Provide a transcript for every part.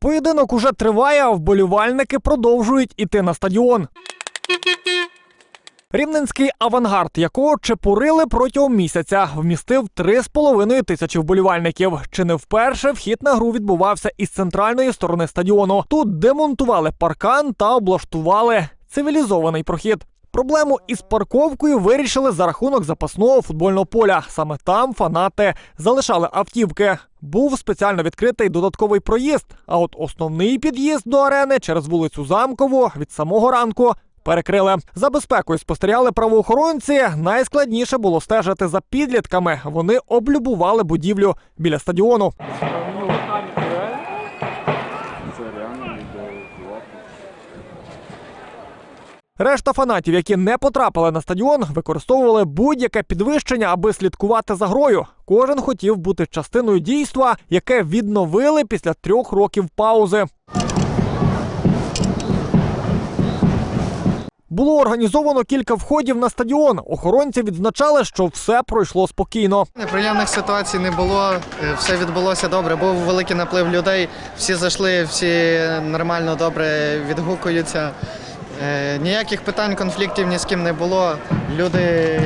Поєдинок уже триває, а вболівальники продовжують іти на стадіон. Рівненський авангард, якого чепурили протягом місяця, вмістив 3,5 тисячі вболівальників. Чи не вперше вхід на гру відбувався із центральної сторони стадіону. Тут демонтували паркан та облаштували цивілізований прохід. Проблему із парковкою вирішили за рахунок запасного футбольного поля. Саме там фанати залишали автівки. Був спеціально відкритий додатковий проїзд. А от основний під'їзд до арени через вулицю Замкову від самого ранку перекрили. За безпекою спостерігали правоохоронці. Найскладніше було стежити за підлітками. Вони облюбували будівлю біля стадіону. Решта фанатів, які не потрапили на стадіон, використовували будь-яке підвищення, аби слідкувати за грою. Кожен хотів бути частиною дійства, яке відновили після трьох років паузи. Було організовано кілька входів на стадіон. Охоронці відзначали, що все пройшло спокійно. Неприємних ситуацій не було, е, все відбулося добре. Був великий наплив людей, всі зайшли, всі нормально добре відгукуються. Е, Ніяких питань, конфліктів ні з ким не було. Люди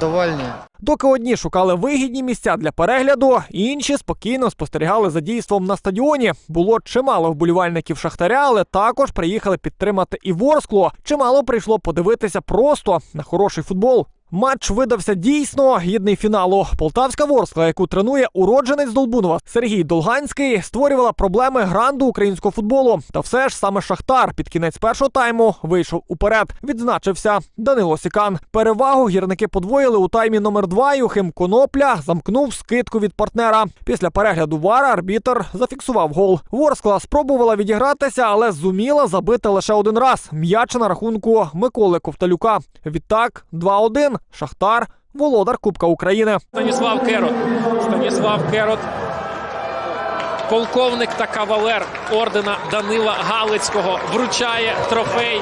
довольні. Доки одні шукали вигідні місця для перегляду, інші спокійно спостерігали за дійством на стадіоні. Було чимало вболівальників шахтаря, але також приїхали підтримати і Ворскло. Чимало прийшло подивитися просто на хороший футбол. Матч видався дійсно гідний фіналу. Полтавська Ворскла, яку тренує уродженець Долбунова Сергій Долганський, створювала проблеми гранду українського футболу. Та все ж саме Шахтар під кінець першого тайму вийшов уперед. Відзначився Данило Сікан. Перевагу гірники подвоїли у таймі номер два. Юхим Конопля замкнув скидку від партнера. Після перегляду вара арбітр зафіксував гол. Ворскла спробувала відігратися, але зуміла забити лише один раз. М'яч на рахунку Миколи Ковталюка. Відтак 2-1. Шахтар володар Кубка України. Станіслав Керот. Станіслав Керот. Полковник та кавалер ордена Данила Галицького вручає трофей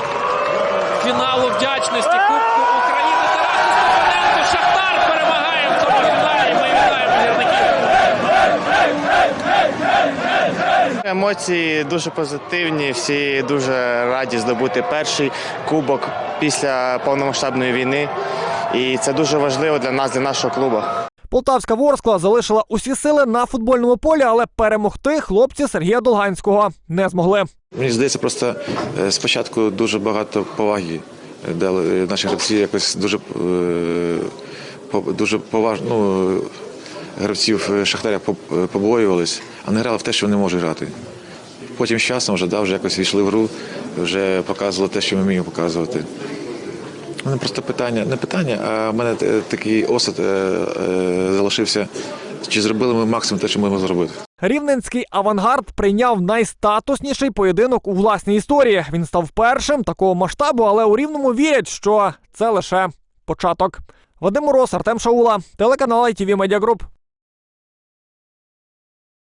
фіналу вдячності Кубку України. Тарасу Степаненко. Шахтар перемагає в цьому фіналі. Ми вітаємо гірників. Емоції дуже позитивні. Всі дуже раді здобути перший кубок після повномасштабної війни. І це дуже важливо для нас, для нашого клубу. Полтавська Ворскла залишила усі сили на футбольному полі, але перемогти хлопці Сергія Долганського не змогли. Мені здається, просто е, спочатку дуже багато поваги дали е, наші гравці якось дуже, е, дуже поважно. Ну, гравців Шахтаря побоювались, а не грали в те, що вони можуть грати. Потім з часом вже, да, вже якось війшли в гру, вже показували те, що ми вміємо показувати. У мене просто питання, не питання, а в мене е, такий осад е, е, залишився. Чи зробили ми максимум те, що ми зробити? Рівненський авангард прийняв найстатусніший поєдинок у власній історії. Він став першим такого масштабу, але у рівному вірять, що це лише початок. Вадим Мороз, Артем Шаула, телеканал ITV Media Group.